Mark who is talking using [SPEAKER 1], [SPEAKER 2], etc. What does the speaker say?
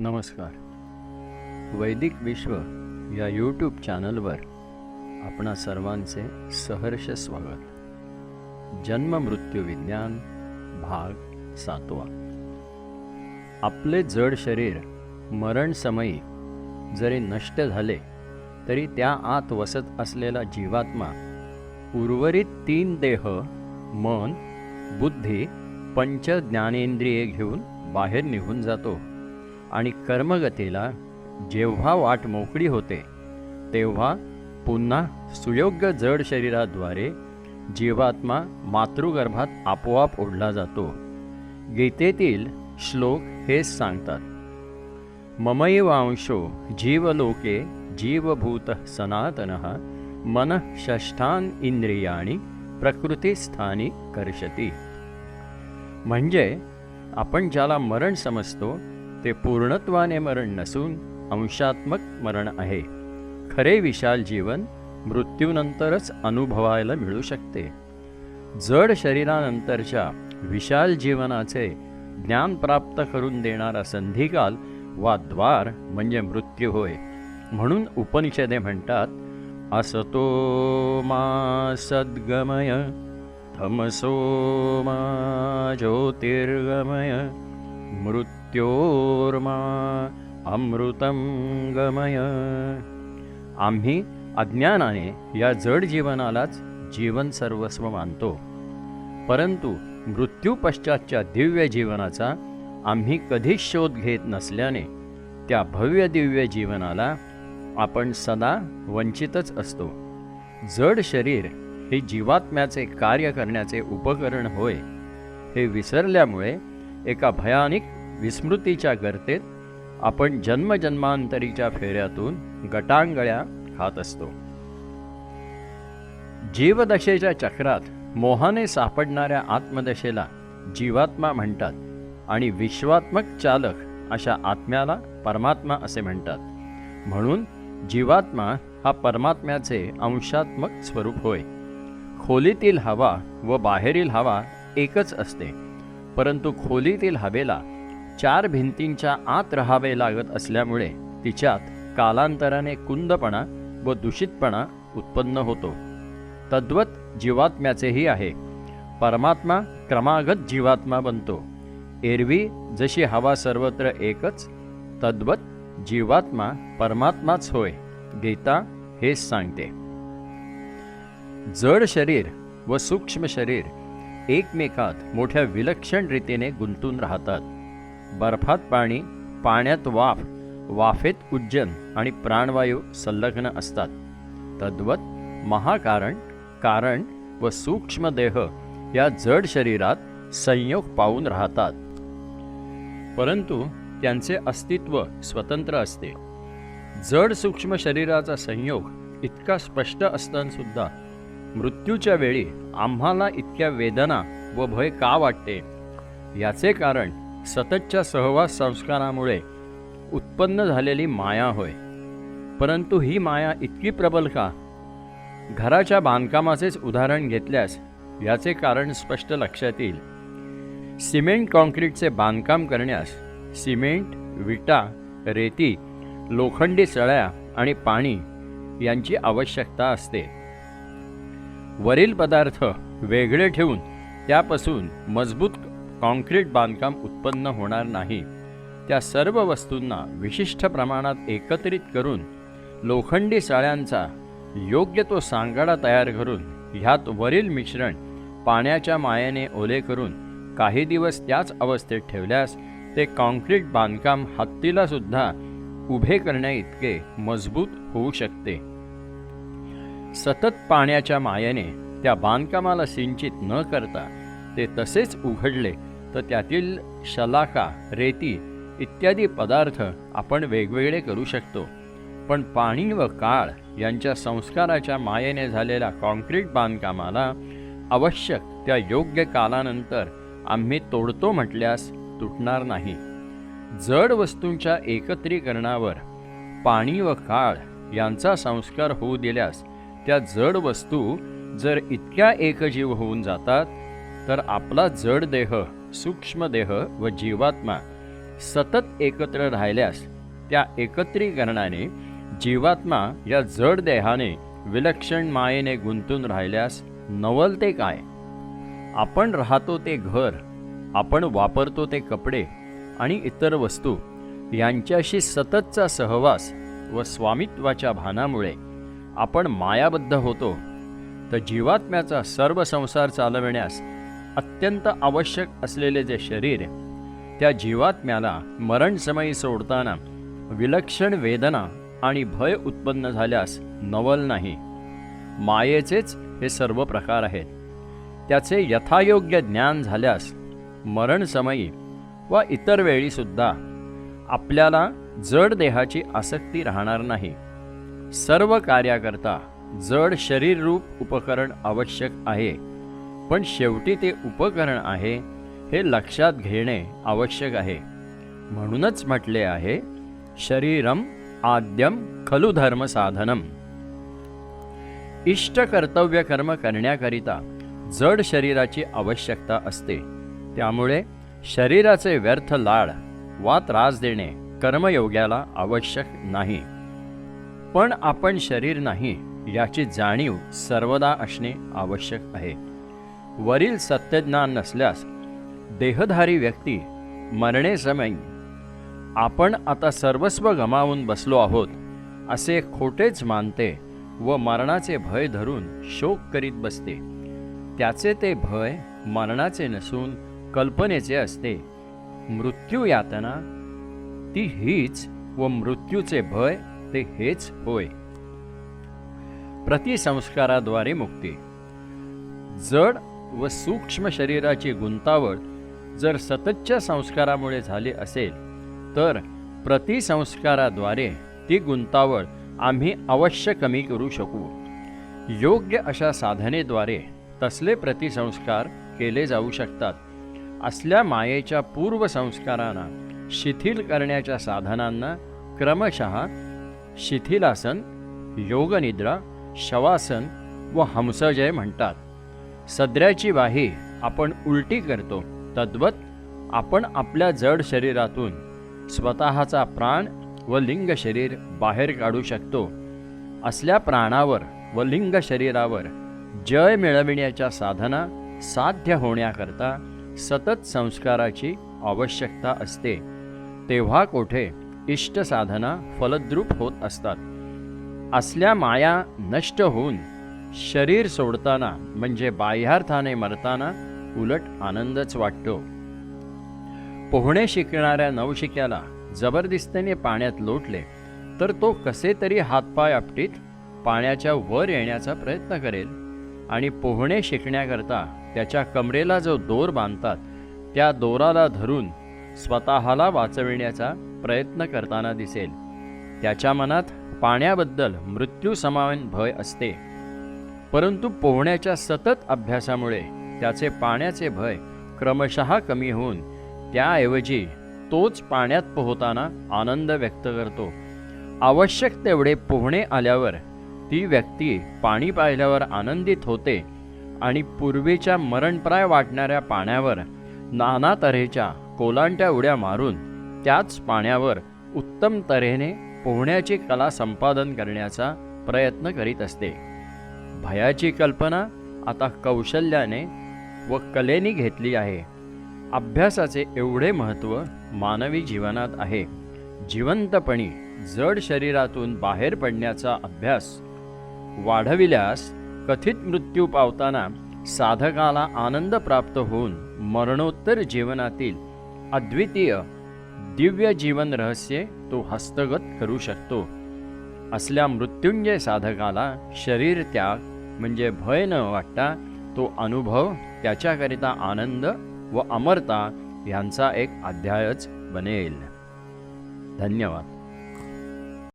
[SPEAKER 1] नमस्कार. वैदिक विश्व या यूट्यूब चॅनलवर आपणा सर्वांचे सहर्ष स्वागत. जन्म मृत्यू विज्ञान भाग सातवा. आपले जड शरीर मरणसमयी जरी नष्ट झाले तरी त्या आत वसत असलेला जीवात्मा उर्वरित तीन देह मन बुद्धी पंच ज्ञानेंद्रिये घेऊन बाहेर निघून जातो. आणि कर्मगतीला जेव्हा वाट मोकळी होते तेव्हा पुन्हा सुयोग्य जड शरीराद्वारे जीवात्मा मातृगर्भात आपोआप ओढला जातो. गीतेतील श्लोक हेच सांगतात. ममैवांशो जीवलोके जीवभूत सनातन मन षष्ठान इंद्रियाणी प्रकृतीस्थानी कर्षती. म्हणजे आपण ज्याला मरण समजतो ते पूर्णत्वाने मरण नसून अंशात्मक मरण आहे. खरे विशाल जीवन मृत्यूनंतरच अनुभवायला मिळू शकते. जड शरीरानंतरच्या विशाल जीवनाचे ज्ञान प्राप्त करून देणारा संधिकाल वा द्वार म्हणजे मृत्यू होय. म्हणून उपनिषदे म्हणतात असतो मा सद्गमय तमसो मा ज्योतिर्गमय मृत्योर्मा अमृतम गमय. आम्ही अज्ञानाने या जड जीवनालाच जीवन सर्वस्व मानतो. परंतु मृत्यूपश्चातच्या दिव्य जीवनाचा आम्ही कधीच शोध घेत नसल्याने त्या भव्य दिव्य जीवनाला आपण सदा वंचितच असतो. जड शरीर हे जीवात्म्याचे कार्य करण्याचे उपकरण होय हे विसरल्यामुळे एका भयानिक विस्मृतीच्या गर्तेत आपण जन्मजन्मांतरीच्या फेऱ्यातून गटांगळ्या खात असतो. जीवदशेच्या चक्रात मोहाने सापडणाऱ्या आत्मदशेला जीवात्मा म्हणतात आणि विश्वात्मक चालक अशा आत्म्याला परमात्मा असे म्हणतात. म्हणून जीवात्मा हा परमात्म्याचे अंशात्मक स्वरूप होय. खोलीतील हवा व बाहेरील हवा एकच असते परंतु खोलीतील हवेला चार भिंतींच्या आत राहावे लागत असल्यामुळे तिच्यात कालांतराने कुंदपणा व दूषितपणा उत्पन्न होतो. तद्वत जीवात्म्याचेही आहे. परमात्मा क्रमागत जीवात्मा बनतो. एरवी जशी हवा सर्वत्र एकच तद्वत जीवात्मा परमात्माच होय गीता हेच सांगते. जड शरीर व सूक्ष्म शरीर एकमेकात मोठ्या विलक्षण रीतीने गुंतून राहतात. बर्फात पाणी पाण्यात वाफ वाफेत उज्जन आणि प्राणवायू संलग्न असतात. तद्वत महाकारण कारण व सूक्ष्म देह या जड शरीरात संयोग पावून राहतात. परंतु त्यांचे अस्तित्व स्वतंत्र असते. जड सूक्ष्म शरीराचा संयोग इतका स्पष्ट असतानासुद्धा मृत्यूच्या वेळी आम्हाला इतक्या वेदना व भय का वाटते? याचे कारण सततच्या सहवास संस्कारामुळे उत्पन्न झालेली माया होय. परंतु ही माया इतकी प्रबल का? घराच्या बांधकामाचेच उदाहरण घेतल्यास याचे कारण स्पष्ट लक्षात येईल. सिमेंट कॉन्क्रीटचे बांधकाम करण्यास सिमेंट विटा रेती लोखंडी सळ्या आणि पाणी यांची आवश्यकता असते. वरील पदार्थ वेगळे ठेवून त्यापासून मजबूत कॉन्क्रीट बांधकाम उत्पन्न होणार नाही. त्या सर्व वस्तूंना विशिष्ट प्रमाणात एकत्रित करून लोखंडी साळ्यांचा योग्य तो सांगाडा तयार करून ह्यात वरील मिश्रण पाण्याच्या मायेने ओले करून काही दिवस त्याच अवस्थेत ठेवल्यास ते कॉन्क्रीट बांधकाम हत्तीला सुद्धा उभे करण्याइतके मजबूत होऊ शकते. सतत पाण्याच्या मायेने त्या बांधकामाला सिंचित न करता ते तसेच उघडले तर त्यातील शलाका रेती इत्यादी पदार्थ आपण वेगवेगळे करू शकतो. पण पाणी व काळ यांच्या संस्काराच्या मायेने झालेल्या कॉन्क्रीट बांधकामाला आवश्यक त्या योग्य कालानंतर आम्ही तोडतो म्हटल्यास तुटणार नाही. जड वस्तूंच्या एकत्रीकरणावर पाणी व काळ यांचा संस्कार होऊ दिल्यास त्या जड वस्तू जर इतक्या एकजीव होऊन जातात तर आपला जड देह सूक्ष्म देह व जीवात्मा सतत एकत्र राहिल्यास त्या एकत्रीकरणाने जीवात्मा या जड देहाने विलक्षण मायेने गुंतून राहिल्यास नवल ते काय? आपण राहतो ते घर आपण वापरतो ते कपडे आणि इतर वस्तू यांच्याशी सततचा सहवास व स्वामित्वाच्या भानामुळे आपण मायाबद्ध होतो. तर जीवात्म्याचा सर्व संसार चालविण्यास अत्यंत आवश्यक असलेले जे शरीर त्या जीवात्म्याला मरणसमयी सोडताना विलक्षण वेदना आणि भय उत्पन्न झाल्यास नवल नाही. मायेचेच हे सर्व प्रकार आहेत. त्याचे यथायोग्य ज्ञान झाल्यास मरणसमयी व इतर वेळीसुद्धा आपल्याला जड देहाची आसक्ती राहणार नाही. सर्व कार्याकरता जड शरीररूप उपकरण आवश्यक आहे. पण शेवटी ते उपकरण आहे हे लक्षात घेणे आवश्यक आहे. म्हणूनच म्हटले आहे शरीरम आद्यम खलु धर्म साधनम. इष्ट कर्तव्य कर्म करण्याकरिता जड शरीराची आवश्यकता असते. त्यामुळे शरीराचे व्यर्थ लाड वा त्रास देणे कर्मयोग्याला आवश्यक नाही. पण आपण शरीर नाही याची जाणीव सर्वदा असणे आवश्यक आहे. वरील सत्यज्ञान नसल्यास देहधारी व्यक्ती मरणेसमयी आपण आता सर्वस्व गमावून बसलो आहोत असे खोटेच मानते व मरणाचे भय धरून शोक करीत बसते. त्याचे ते भय मरणाचे नसून कल्पनेचे असते. मृत्यू यातना ती हीच व मृत्यूचे भय ते हेच होय. प्रतिसंस्काराद्वारे मुक्ती. जड व सूक्ष्म शरीराची गुंतावळ जर सततच्या संस्कारामुळे झाली असेल तर प्रतिसंस्काराद्वारे ती गुंतावळ आम्ही अवश्य कमी करू शकू. योग्य अशा साधनेद्वारे तसले प्रतिसंस्कार केले जाऊ शकतात. असल्या मायेच्या पूर्वसंस्कारांना शिथिल करण्याच्या साधनांना क्रमशः शिथिलासन योगनिद्रा शवासन व हंसजय म्हणतात. सदऱ्याची वाही आपण उलटी करतो. तद्वत आपण आपल्या जड शरीरातून स्वतःचा प्राण व लिंग शरीर बाहेर काढू शकतो. असल्या प्राणावर व लिंग शरीरावर जय मिळविण्याच्या साधना साध्य होण्याकरता सतत संस्काराची आवश्यकता असते. तेव्हा कोठे इष्ट साधना फलद्रूप होत असतात. असल्या माया नष्ट होऊन शरीर सोडताना म्हणजे बाह्यार्थाने मरताना उलट आनंदच वाटतो. पोहणे शिकणाऱ्या नवशिक्याला जबरदस्तीने पाण्यात लोटले तर तो कसे तरी हातपाय आपटीत पाण्याच्या वर येण्याचा प्रयत्न करेल आणि पोहणे शिकण्याकरता त्याच्या कमरेला जो दोर बांधतात त्या दोराला धरून स्वतःला वाचविण्याचा प्रयत्न करताना दिसेल. त्याच्या मनात पाण्याबद्दल मृत्यूसमावेन भय असते. परंतु पोहण्याच्या सतत अभ्यासामुळे त्याचे पाण्याचे भय क्रमशः कमी होऊन त्याऐवजी तोच पाण्यात पोहताना आनंद व्यक्त करतो. आवश्यक तेवढे पोहणे आल्यावर ती व्यक्ती पाणी पाहिल्यावर आनंदित होते आणि पूर्वीच्या मरणप्राय वाटणाऱ्या पाण्यावर नाना तऱ्हेच्या कोलांट्या उड्या मारून त्याच पाण्यावर उत्तम तऱ्हेने पोहण्याची कला संपादन करण्याचा प्रयत्न करीत असते. भयाची कल्पना आता कौशल्याने व कलेने घेतली आहे. अभ्यासाचे एवढे महत्त्व मानवी जीवनात आहे. जिवंतपणी जड शरीरातून बाहेर पडण्याचा अभ्यास वाढविल्यास कथित मृत्यू पावताना साधकाला आनंद प्राप्त होऊन मरणोत्तर जीवनातील अद्वितीय दिव्य जीवन रहस्ये तो हस्तगत करू शकतो. असल्या मृत्युंजय साधकाला शरीर त्याग म्हणजे भय न वाटता तो अनुभव त्याच्याकरिता आनंद व अमरता ह्यांचा एक अध्यायच बनेल. धन्यवाद.